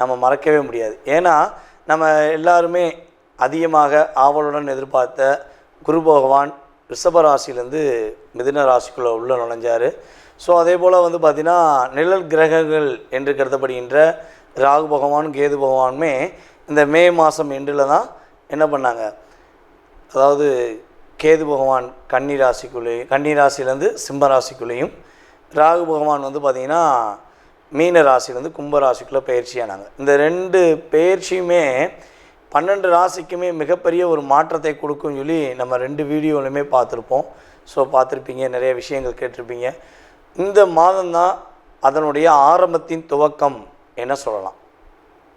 நம்ம மறக்கவே முடியாது. ஏன்னா நம்ம எல்லாருமே அதிகமாக ஆவலுடன் எதிர்பார்த்த குரு பகவான் ரிஷப ராசியிலேருந்து மிதுன ராசிக்குள்ளே உள்ளே நுழைஞ்சார். ஸோ அதே போல் வந்து பார்த்திங்கன்னா நிழல் கிரகங்கள் என்று கருதப்படுகின்ற ராகு பகவான் கேது பகவானுமே இந்த மே மாதம் எண்டில் தான் என்ன பண்ணாங்க? அதாவது கேது பகவான் கன்னி ராசிக்குள்ளேயும் கன்னி ராசியிலேருந்து சிம்ம ராசிக்குள்ளேயும் ராகு பகவான் வந்து பார்த்திங்கன்னா மீன ராசிலேருந்து கும்ப ராசிக்குள்ளே பயிற்சியானாங்க இந்த ரெண்டு பயிற்சியுமே பன்னெண்டு ராசிக்குமே மிகப்பெரிய ஒரு மாற்றத்தை கொடுக்கும்னு சொல்லி நம்ம ரெண்டு வீடியோலையுமே பார்த்துருப்போம். ஸோ பார்த்துருப்பீங்க நிறைய விஷயங்கள் கேட்டிருப்பீங்க. இந்த மாதம்தான் அதனுடைய ஆரம்பத்தின் துவக்கம் என்ன சொல்லலாம்.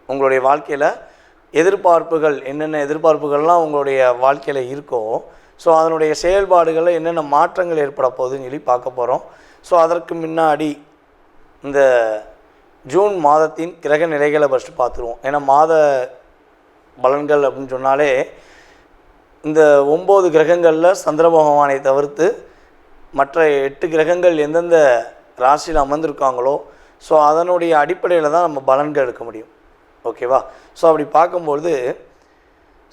உங்களுடைய வாழ்க்கையில் எதிர்பார்ப்புகள் என்னென்ன எதிர்பார்ப்புகள்லாம் உங்களுடைய வாழ்க்கையில் இருக்கோ ஸோ அதனுடைய செயல்பாடுகளில் என்னென்ன மாற்றங்கள் ஏற்பட போகுதுன்னு சொல்லி பார்க்க போகிறோம் ஸோ அதற்கு முன்னாடி இந்த ஜூன் மாதத்தின் கிரக நிலைகளை ஃபஸ்ட்டு பார்த்துருவோம். ஏன்னா மாத பலன்கள் அப்படின்னு சொன்னாலே இந்த ஒம்பது கிரகங்களில் சந்திர பகவானை தவிர்த்து மற்ற எட்டு கிரகங்கள் எந்தெந்த ராசியில் அமர்ந்திருக்காங்களோ ஸோ அதனுடைய அடிப்படையில் தான் நம்ம பலன்கள் எடுக்க முடியும். ஓகேவா ஸோ அப்படி பார்க்கும்பொழுது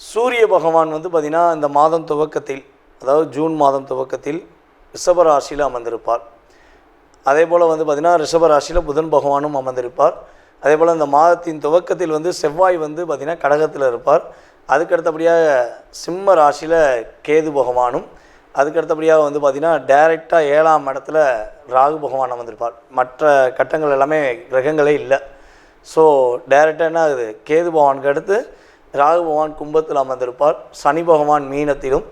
சூரிய பகவான் வந்து பார்த்திங்கன்னா இந்த மாதம் துவக்கத்தில் அதாவது ஜூன் மாதம் துவக்கத்தில் ரிஷப ராசியில் அமர்ந்திருப்பார். அதே போல் வந்து பார்த்திங்கன்னா ரிஷப ராசியில் புதன் பகவானும் அமர்ந்திருப்பார். அதே போல் இந்த மாதத்தின் துவக்கத்தில் வந்து செவ்வாய் வந்து பார்த்திங்கன்னா கடகத்தில் இருப்பார். அதுக்கு அடுத்தபடியாக சிம்ம ராசியில் கேது பகவானும் அதுக்கு அடுத்தபடியாக வந்து பார்த்திங்கன்னா டைரெக்டாக ஏழாம் இடத்துல ராகு பகவான் அமர்ந்திருப்பார். மற்ற கட்டங்கள் எல்லாமே கிரகங்களே இல்லை. ஸோ டைரெக்டாக என்ன ஆகுது? கேது பகவானுக்கு அடுத்து ராகு பகவான் கும்பத்தில் அமர்ந்திருப்பார். சனி பகவான் மீனத்திலும்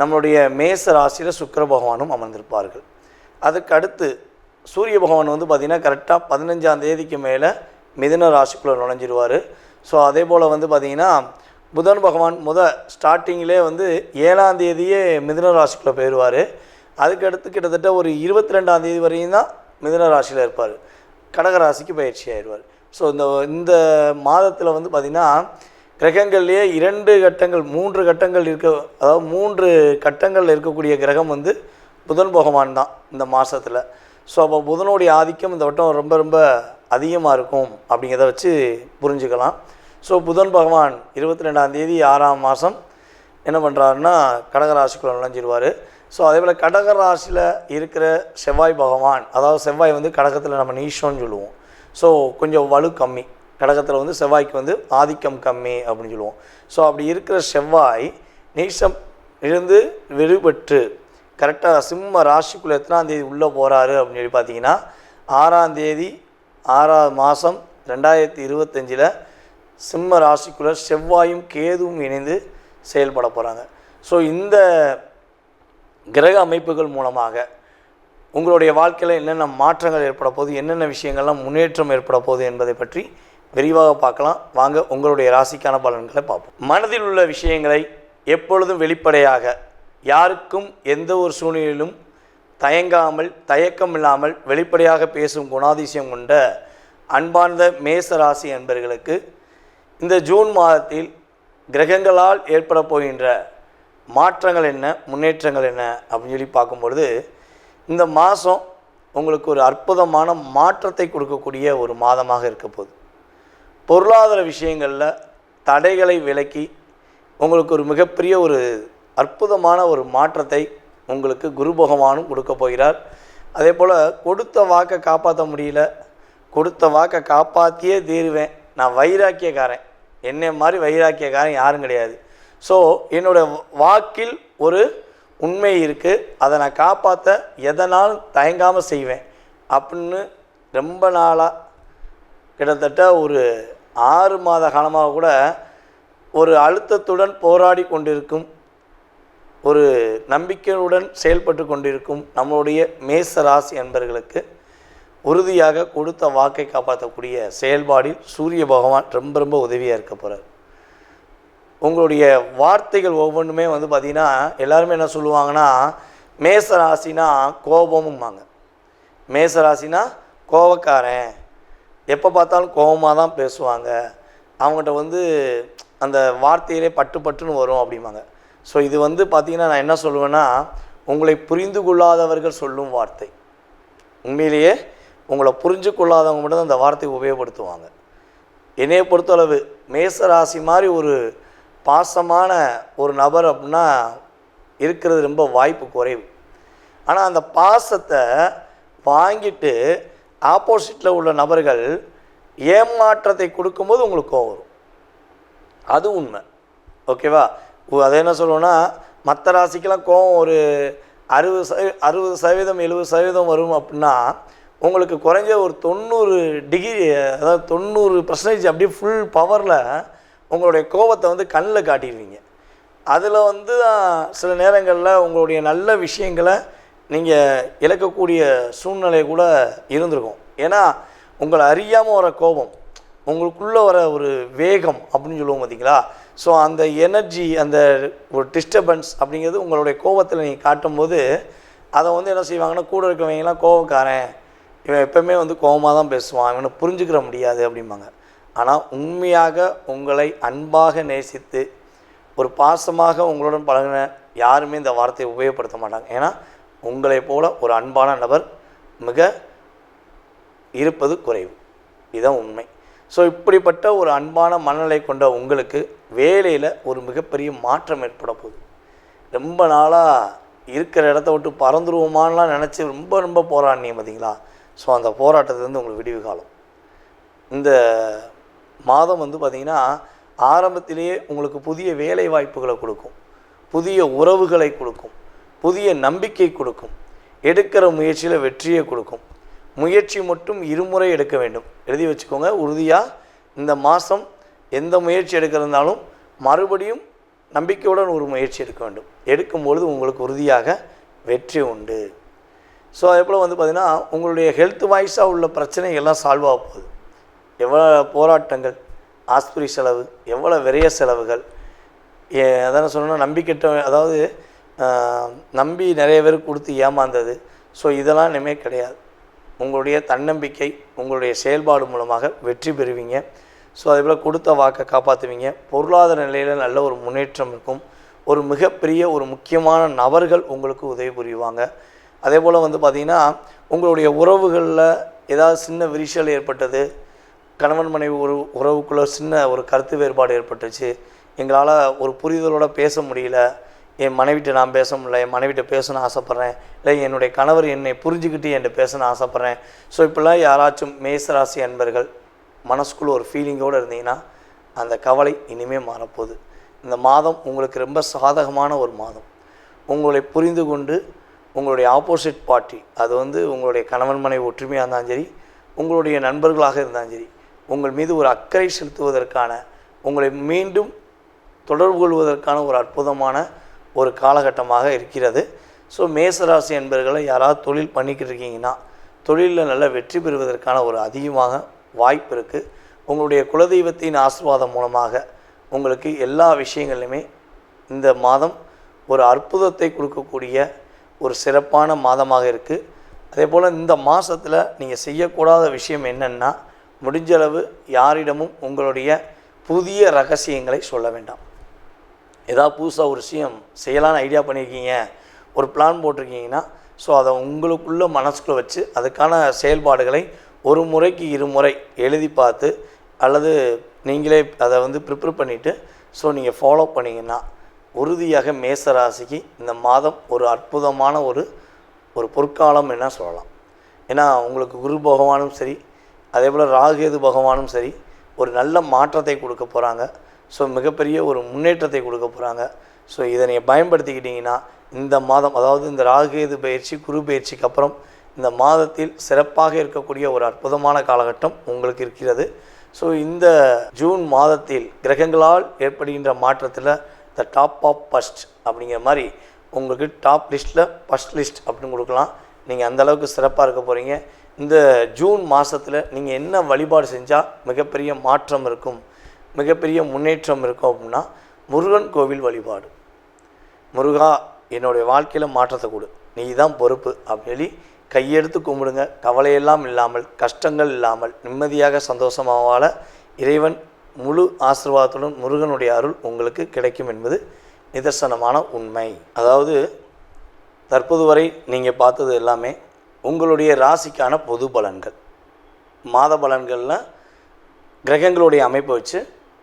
நம்மளுடைய மேச ராசியில் சுக்கர பகவானும் அமர்ந்திருப்பார்கள். அதுக்கு அடுத்து சூரிய பகவான் வந்து பார்த்திங்கன்னா கரெக்டாக பதினஞ்சாம் தேதிக்கு மேலே மிதுன ராசிக்குள்ளே நுழைஞ்சிருவார். ஸோ அதே போல் வந்து பார்த்திங்கன்னா புதன் பகவான் முத ஸ்டார்டிங்கிலே வந்து ஏழாம் தேதியே மிதுன ராசிக்குள்ளே போயிடுவார் அதுக்கடுத்து கிட்டத்தட்ட ஒரு இருபத்தி ரெண்டாம் தேதி வரையும் தான் மிதுன ராசியில் இருப்பார். கடக ராசிக்கு பயிற்சி ஆயிடுவார். ஸோ இந்த இந்த மாதத்தில் வந்து பார்த்திங்கன்னா கிரகங்கள்லேயே இரண்டு கட்டங்கள் மூன்று கட்டங்கள் இருக்க அதாவது மூன்று கட்டங்களில் இருக்கக்கூடிய கிரகம் வந்து புதன் பகவான் தான் இந்த மாதத்தில் ஸோ அப்போ புதனுடைய ஆதிக்கம் இந்த வட்டம் ரொம்ப ரொம்ப அதிகமாக இருக்கும் அப்படிங்கிறத வச்சு புரிஞ்சுக்கலாம். ஸோ புதன் பகவான் இருபத்தி ரெண்டாம் தேதி ஆறாம் மாதம் என்ன பண்ணுறாருன்னா கடகராசிக்குள்ளே நுழைஞ்சிடுவார் ஸோ அதே போல் கடகராசியில் இருக்கிற செவ்வாய் பகவான் அதாவது செவ்வாய் வந்து கடகத்தில் நம்ம நீஷோன்னு சொல்லுவோம். ஸோ கொஞ்சம் வலு கம்மி. கடகத்தில் வந்து செவ்வாய்க்கு வந்து ஆதிக்கம் கம்மி அப்படின்னு சொல்லுவோம். ஸோ அப்படி இருக்கிற செவ்வாய் நீசம் இருந்து விடுபட்டு கரெக்டாக சிம்ம ராசிக்குள்ளே எத்தனாம் தேதி உள்ளே போகிறாரு அப்படின்னு சொல்லி பார்த்தீங்கன்னா ஆறாந்தேதி ஆறாவது மாதம் ரெண்டாயிரத்தி இருபத்தஞ்சில் சிம்ம ராசிக்குள்ளே செவ்வாயும் கேதுவும் இணைந்து செயல்பட போகிறாங்க ஸோ இந்த கிரக அமைப்புகள் மூலமாக உங்களுடைய வாழ்க்கையில் என்னென்ன மாற்றங்கள் ஏற்பட போகுது என்னென்ன விஷயங்கள்லாம் முன்னேற்றம் ஏற்பட போகுது என்பதை பற்றி விரிவாக பார்க்கலாம். வாங்க உங்களுடைய ராசிக்கான பலன்களை பார்ப்போம். மனதில் உள்ள விஷயங்களை எப்பொழுதும் வெளிப்படையாக யாருக்கும் எந்த ஒரு சூழ்நிலையிலும் தயங்காமல் தயக்கம் இல்லாமல் வெளிப்படையாக பேசும் குணாதிசயம் கொண்ட அன்பார்ந்த மேச ராசி என்பர்களுக்கு இந்த ஜூன் மாதத்தில் கிரகங்களால் ஏற்பட போகின்ற மாற்றங்கள் என்ன முன்னேற்றங்கள் என்ன அப்படின்னு சொல்லி பார்க்கும்பொழுது இந்த மாதம் உங்களுக்கு ஒரு அற்புதமான மாற்றத்தை கொடுக்கக்கூடிய ஒரு மாதமாக இருக்க போகுது. பொருளாதார விஷயங்களில் தடைகளை விலக்கி உங்களுக்கு ஒரு மிகப்பெரிய ஒரு அற்புதமான ஒரு மாற்றத்தை உங்களுக்கு குரு பகவானும் கொடுக்க போகிறார். அதே போல் கொடுத்த வாக்கை காப்பாற்ற முடியல கொடுத்த வாக்கை காப்பாற்றியே தீருவேன். நான் வைராக்கியக்காரன். என்னை மாதிரி வைராக்கியக்காரன் யாரும் கிடையாது. ஸோ என்னோடய வாக்கில் ஒரு உண்மை இருக்குது அதை நான் காப்பாற்ற எதனாலும் தயங்காமல் செய்வேன். அப்படின்னு ரொம்ப நாளாக கிட்டத்தட்ட ஒரு ஆறு மாத காலமாக கூட ஒரு அழுத்தத்துடன் போராடி கொண்டிருக்கும் ஒரு நம்பிக்கையுடன் செயல்பட்டு கொண்டிருக்கும் நம்மளுடைய மேச ராசி அன்பர்களுக்கு உறுதியாக கொடுத்த வாக்கை காப்பாற்றக்கூடிய செயல்பாடில் சூரிய பகவான் ரொம்ப ரொம்ப உதவியாக இருக்க போகிறார் உங்களுடைய வார்த்தைகள் ஒவ்வொன்றுமே வந்து பார்த்திங்கன்னா எல்லாருமே என்ன சொல்லுவாங்கன்னா மேச ராசினா கோபமும்பாங்க. மேச ராசினா கோபக்காரன் எப்போ பார்த்தாலும் கோபமாக தான் பேசுவாங்க. அவங்ககிட்ட வந்து அந்த வார்த்தையிலே பட்டு பட்டுன்னு வரும் அப்படிம்பாங்க. ஸோ இது வந்து பார்த்திங்கன்னா நான் என்ன சொல்லுவேன்னா உங்களை புரிந்து கொள்ளாதவர்கள் சொல்லும் வார்த்தை. உண்மையிலேயே உங்களை புரிஞ்சு கொள்ளாதவங்க மட்டும் தான் அந்த வார்த்தையை உபயோகப்படுத்துவாங்க. என்னையை பொறுத்தளவு மேச ராசி மாதிரி ஒரு பாசமான ஒரு நபர் அப்படின்னா இருக்கிறது ரொம்ப வாய்ப்பு குறைவு. ஆனால் அந்த பாசத்தை வாங்கிட்டு ஆப்போசிட்டில் உள்ள நபர்கள் ஏமாற்றத்தை கொடுக்கும்போது உங்களுக்கு கோவம் வரும். அது உண்மை. ஓகேவா அதை என்ன சொல்லுவோன்னா மற்ற ராசிக்கெல்லாம் கோவம் ஒரு அறுபது சதவீ அறுபது சதவீதம் எழுபது சதவீதம் வரும் அப்படின்னா உங்களுக்கு குறைஞ்ச ஒரு தொண்ணூறு டிகிரி அதாவது தொண்ணூறு பர்சன்டேஜ் அப்படியே ஃபுல் பவரில் உங்களுடைய கோபத்தை வந்து கண்ணில் காட்டிடுவீங்க. அதில் வந்து தான் சில நேரங்களில் உங்களுடைய நல்ல விஷயங்களை நீங்கள் இழக்கக்கூடிய சூழ்நிலை கூட இருந்திருக்கும். ஏன்னா உங்களை அறியாமல் வர கோபம் உங்களுக்குள்ளே வர ஒரு வேகம் அப்படின்னு சொல்லுவோம் பார்த்தீங்களா ஸோ அந்த எனர்ஜி அந்த ஒரு டிஸ்டர்பன்ஸ் அப்படிங்கிறது உங்களுடைய கோபத்தில் நீங்கள் காட்டும்போது அதை வந்து என்ன செய்வாங்கன்னா கூட இருக்கவங்கலாம் கோபக்காரன். இவன் எப்பவுமே வந்து கோபமாக தான் பேசுவான். இவனை புரிஞ்சுக்கிற முடியாது அப்படிம்பாங்க. ஆனால் உண்மையாக உங்களை அன்பாக நேசித்து ஒரு பாசமாக உங்களுடன் பழகின யாருமே இந்த வார்த்தையை உபயோகப்படுத்த மாட்டாங்க. ஏன்னா உங்களை போல ஒரு அன்பான நபர் மிக இருப்பது குறைவு. இதுதான் உண்மை. ஸோ இப்படிப்பட்ட ஒரு அன்பான மனநிலை கொண்ட உங்களுக்கு வேலையில் ஒரு மிகப்பெரிய மாற்றம் ஏற்பட போகுது. ரொம்ப நாளாக இருக்கிற இடத்த விட்டு பறந்துருவோமான்லாம் நினச்சி ரொம்ப ரொம்ப போராடினீங்க பார்த்தீங்களா ஸோ அந்த போராட்டத்துலேருந்து உங்களுக்கு விடிவு காலம். இந்த மாதம் வந்து பார்த்திங்கன்னா ஆரம்பத்திலேயே உங்களுக்கு புதிய வேலை வாய்ப்புகளை கொடுக்கும். புதிய உறவுகளை கொடுக்கும். புதிய நம்பிக்கை கொடுக்கும். எடுக்கிற முயற்சியில் வெற்றியை கொடுக்கும். முயற்சி மட்டும் இருமுறை எடுக்க வேண்டும். எழுதி வச்சுக்கோங்க உறுதியாக இந்த மாதம் எந்த முயற்சி எடுக்கிறதுனாலும் மறுபடியும் நம்பிக்கையுடன் ஒரு முயற்சி எடுக்க வேண்டும். எடுக்கும் பொழுது உங்களுக்கு உறுதியாக வெற்றி உண்டு. ஸோ அதே போல் வந்து பார்த்திங்கன்னா உங்களுடைய ஹெல்த் வாய்ஸாக உள்ள பிரச்சனைகள்லாம் சால்வ் ஆக போகுது. எவ்வளோ போராட்டங்கள் ஆஸ்பத்திரி செலவு எவ்வளோ விரைய செலவுகள் ஏ அதான் சொல்லணும்னா நம்பிக்கிட்ட அதாவது நம்பி நிறைய பேர் கொடுத்து ஏமாந்தது. ஸோ இதெல்லாம் இனிமேல் கிடையாது. உங்களுடைய தன்னம்பிக்கை உங்களுடைய செயல்பாடு மூலமாக வெற்றி பெறுவீங்க. ஸோ அதே போல் கொடுத்த வாக்கை காப்பாற்றுவீங்க பொருளாதார நிலையில் நல்ல ஒரு முன்னேற்றம் இருக்கும். ஒரு மிகப்பெரிய ஒரு முக்கியமான நபர்கள் உங்களுக்கு உதவி புரிவாங்க. அதே போல் வந்து பார்த்திங்கன்னா உங்களுடைய உறவுகளில் ஏதாவது சின்ன விரிசல் ஏற்பட்டது? கணவன் மனைவி ஒரு உறவுக்குள்ளே சின்ன ஒரு கருத்து வேறுபாடு ஏற்பட்டுச்சு. எங்களால் ஒரு புரிதலோட பேச முடியல. என் மனைவிட்ட நான் பேச முடியல என் மனைவிட்ட பேசணும்னு ஆசைப்பட்றேன். இல்லை என்னுடைய கணவர் என்னை புரிஞ்சுக்கிட்டு என்கிட்ட பேசணும்னு ஆசைப்பட்றேன். ஸோ இப்படிலாம் யாராச்சும் மேசராசி அன்பர்கள் மனசுக்குள்ள ஒரு ஃபீலிங்கோடு இருந்தீங்கன்னா அந்த கவலை இனிமேல் மாறப்போகுது. இந்த மாதம் உங்களுக்கு ரொம்ப சாதகமான ஒரு மாதம். உங்களை புரிந்து கொண்டு உங்களுடைய ஆப்போசிட் பார்ட்டி அது வந்து உங்களுடைய கணவன் மனைவி ஒற்றுமையாக இருந்தாலும் சரி உங்களுடைய நண்பர்களாக இருந்தாலும் சரி உங்கள் மீது ஒரு அக்கறை செலுத்துவதற்கான உங்களை மீண்டும் தொடர்பு கொள்வதற்கான ஒரு அற்புதமான ஒரு காலகட்டமாக இருக்கிறது. ஸோ மேசராசி என்பர்களை யாராவது தொழில் பண்ணிக்கிட்டு இருக்கீங்கன்னா தொழிலில் நல்ல வெற்றி பெறுவதற்கான ஒரு அதிகமாக வாய்ப்பு இருக்குது உங்களுடைய குலதெய்வத்தின் ஆசீர்வாதம் மூலமாக உங்களுக்கு எல்லா விஷயங்களையுமே இந்த மாதம் ஒரு அற்புதத்தை கொடுக்கக்கூடிய ஒரு சிறப்பான மாதமாக இருக்குது அதே போல் இந்த மாதத்தில் நீங்கள் செய்யக்கூடாத விஷயம் என்னென்னா முடிஞ்சளவு யாரிடமும் உங்களுடைய புதிய ரகசியங்களை சொல்ல வேண்டாம். ஏதாவது புதுசாக ஒரு விஷயம் செய்யலான்னு ஐடியா பண்ணியிருக்கீங்க ஒரு பிளான் போட்டிருக்கீங்கன்னா ஸோ அதை உங்களுக்குள்ள மனசுக்குள்ளே வச்சு அதுக்கான செயல்பாடுகளை ஒரு முறைக்கு இருமுறை எழுதி பார்த்து அல்லது நீங்களே அதை வந்து ப்ரிப்பேர் பண்ணிவிட்டு ஸோ நீங்கள் ஃபாலோ பண்ணிங்கன்னா உறுதியாக மேச ராசிக்கு இந்த மாதம் ஒரு அற்புதமான ஒரு ஒரு பொற்காலம் என்ன சொல்லலாம். ஏன்னா உங்களுக்கு குரு பகவானும் சரி அதே போல் ராகேது பகவானும் சரி ஒரு நல்ல மாற்றத்தை கொடுக்க போகிறாங்க ஸோ மிகப்பெரிய ஒரு முன்னேற்றத்தை கொடுக்க போகிறாங்க ஸோ இதை நீங்கள் பயன்படுத்திக்கிட்டிங்கன்னா இந்த மாதம் அதாவது இந்த ராகுகேது பயிற்சி குரு பயிற்சிக்கு அப்புறம் இந்த மாதத்தில் சிறப்பாக இருக்கக்கூடிய ஒரு அற்புதமான காலகட்டம் உங்களுக்கு இருக்கிறது. ஸோ இந்த ஜூன் மாதத்தில் கிரகங்களால் ஏற்படுகின்ற மாற்றத்தில் த டாப் ஆஃப் ஃபஸ்ட் அப்படிங்கிற மாதிரி உங்களுக்கு டாப் லிஸ்ட்டில் ஃபஸ்ட் லிஸ்ட் அப்படின்னு கொடுக்கலாம். நீங்கள் அந்த அளவுக்கு சிறப்பாக இருக்க போகிறீங்க இந்த ஜூன் மாதத்தில் நீங்கள் என்ன வழிபாடு செஞ்சால் மிகப்பெரிய மாற்றம் இருக்கும்? மிகப்பெரிய முன்னேற்றம் இருக்கும் அப்படின்னா முருகன் கோவில் வழிபாடு. முருகா என்னுடைய வாழ்க்கையில் மாற்றத்தை கொடு. நீ தான் பொறுப்பு அப்படின்னு சொல்லி கையெடுத்து கும்பிடுங்க. கவலையெல்லாம் இல்லாமல் கஷ்டங்கள் இல்லாமல் நிம்மதியாக சந்தோஷமாக வாழ இறைவன் முழு ஆசிர்வாதத்துடன் முருகனுடைய அருள் உங்களுக்கு கிடைக்கும் என்பது நிதர்சனமான உண்மை. அதாவது தற்போது வரை நீங்கள் பார்த்தது எல்லாமே உங்களுடைய ராசிக்கான பொது பலன்கள். மாத பலன்களில் கிரகங்களுடைய அமைப்பை வச்சு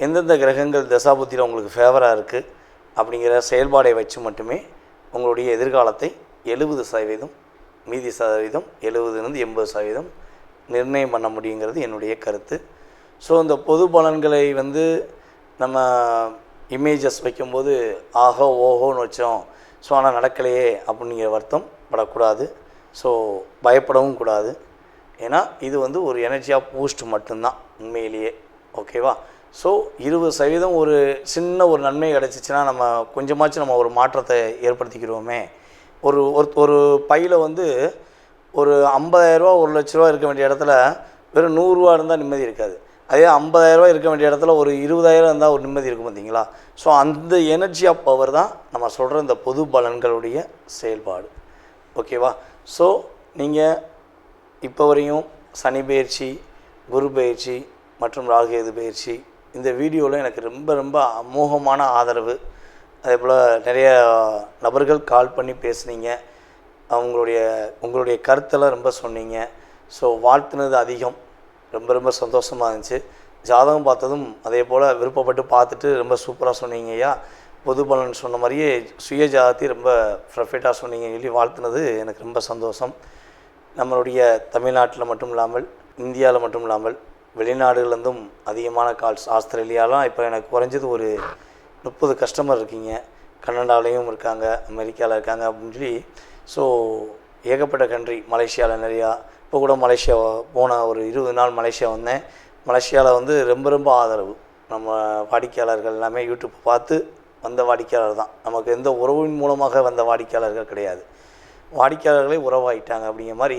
எந்தெந்த கிரகங்கள் தசாபுத்தியில் உங்களுக்கு ஃபேவராக இருக்குது அப்படிங்கிற செயல்பாடை வச்சு மட்டுமே உங்களுடைய எதிர்காலத்தை எழுபது சதவீதம் மீதி சதவீதம் எழுபதுலேருந்து எண்பது சதவீதம் நிர்ணயம் பண்ண முடியுங்கிறது என்னுடைய கருத்து. ஸோ இந்த பொது பலன்களை வந்து நம்ம இமேஜஸ் வைக்கும்போது ஆஹோ ஓஹோன்னு வச்சோம். ஸோ ஆனால் நடக்கலையே அப்படிங்கிற வருத்தம் படக்கூடாது. ஸோ பயப்படவும் கூடாது. ஏன்னா இது வந்து ஒரு எனர்ஜியாக பூஸ்ட் மட்டும்தான் உண்மையிலேயே. ஓகேவா ஸோ இருபது சதவீதம் ஒரு சின்ன ஒரு நன்மை கிடச்சிச்சின்னா நம்ம கொஞ்சமாச்சும் நம்ம ஒரு மாற்றத்தை ஏற்படுத்திக்கிறோமே. ஒரு ஒரு ஒரு பையில் வந்து ஒரு ஐம்பதாயிரரூவா ஒரு லட்ச ரூபா இருக்க வேண்டிய இடத்துல வெறும் நூறுரூவா இருந்தால் நிம்மதி இருக்காது. அதே ஐம்பதாயிரரூவா இருக்க வேண்டிய இடத்துல ஒரு இருபதாயிரம் இருந்தால் ஒரு நிம்மதி இருக்கும் பார்த்தீங்களா ஸோ அந்த எனர்ஜி ஆஃப் பவர் தான் நம்ம சொல்கிற இந்த பொது பலன்களுடைய செயல்பாடு. ஓகேவா ஸோ நீங்கள் இப்போ வரையும் சனி பயிற்சி குரு பயிற்சி மற்றும் ராகுகேது பயிற்சி இந்த வீடியோவில் எனக்கு ரொம்ப ரொம்ப அமோகமான ஆதரவு. அதே போல் நிறைய நபர்கள் கால் பண்ணி பேசுனீங்க. அவங்களுடைய உங்களுடைய கருத்தெல்லாம் ரொம்ப சொன்னீங்க. ஸோ வாழ்த்துனது அதிகம். ரொம்ப ரொம்ப சந்தோஷமாக இருந்துச்சு. ஜாதகம் பார்த்ததும் அதே போல் விருப்பப்பட்டு பார்த்துட்டு ரொம்ப சூப்பராக சொன்னீங்க ஐயா. பொது பலன் சொன்ன மாதிரியே சுய ஜாதத்தை ரொம்ப ப்ரஃபெக்டாக சொன்னீங்கன்னு சொல்லி வாழ்த்துனது எனக்கு ரொம்ப சந்தோஷம். நம்மளுடைய தமிழ்நாட்டில் மட்டும் இல்லாமல் இந்தியாவில் மட்டும் இல்லாமல் வெளிநாடுகள்லேருந்தும் அதிகமான கால்ஸ். ஆஸ்திரேலியாலாம் இப்போ எனக்கு குறைஞ்சது ஒரு முப்பது கஸ்டமர் இருக்கீங்க. கனடாலேயும் இருக்காங்க அமெரிக்காவில் இருக்காங்க அப்படின்னு சொல்லி. ஸோ ஏகப்பட்ட கண்ட்ரி மலேசியாவில் நிறையா. இப்போ கூட மலேசியா போன ஒரு இருபது நாள் மலேசியா வந்தேன். மலேசியாவில் வந்து ரொம்ப ரொம்ப ஆதரவு. நம்ம வாடிக்கையாளர்கள் எல்லாமே யூடியூப் பார்த்து வந்த வாடிக்கையாளர் தான். நமக்கு எந்த உறவின் மூலமாக வந்த வாடிக்கையாளர்கள் கிடையாது. வாடிக்கையாளர்களே உறவாயிட்டாங்க அப்படிங்கிற மாதிரி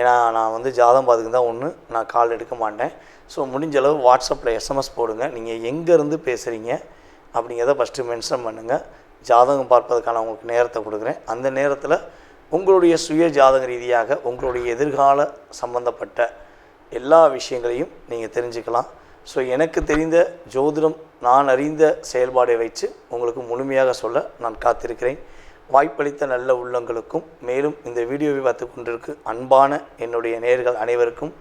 ஏன்னா நான் வந்து ஜாதகம் பார்த்துக்கு தான் ஒன்று நான் கால் எடுக்க மாட்டேன். ஸோ முடிஞ்ச அளவு வாட்ஸ்அப்பில் எஸ்எம்எஸ் போடுங்க. நீங்கள் எங்கேருந்து பேசுகிறீங்க அப்படிங்கிறத ஃபஸ்ட்டு மென்ஷன் பண்ணுங்கள் ஜாதகம் பார்ப்பதற்கான உங்களுக்கு நேரத்தை கொடுக்குறேன். அந்த நேரத்தில் உங்களுடைய சுய ஜாதக ரீதியாக உங்களுடைய எதிர்கால சம்பந்தப்பட்ட எல்லா விஷயங்களையும் நீங்கள் தெரிஞ்சுக்கலாம். ஸோ எனக்கு தெரிந்த ஜோதிடம் நான் அறிந்த செயல்பாடை வைத்து உங்களுக்கு முழுமையாக சொல்ல நான் காத்திருக்கிறேன். வாய்ப்பளித்த நல்ல உள்ளங்களுக்கும் மேலும் இந்த வீடியோவை பார்த்து கொண்டிருக்கு அன்பான என்னுடைய நேர்கள் அனைவருக்கும்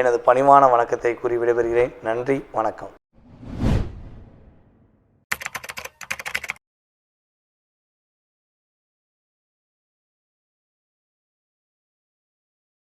எனது பணிவான வணக்கத்தை கூறி விடைபெறுகிறேன். நன்றி வணக்கம்.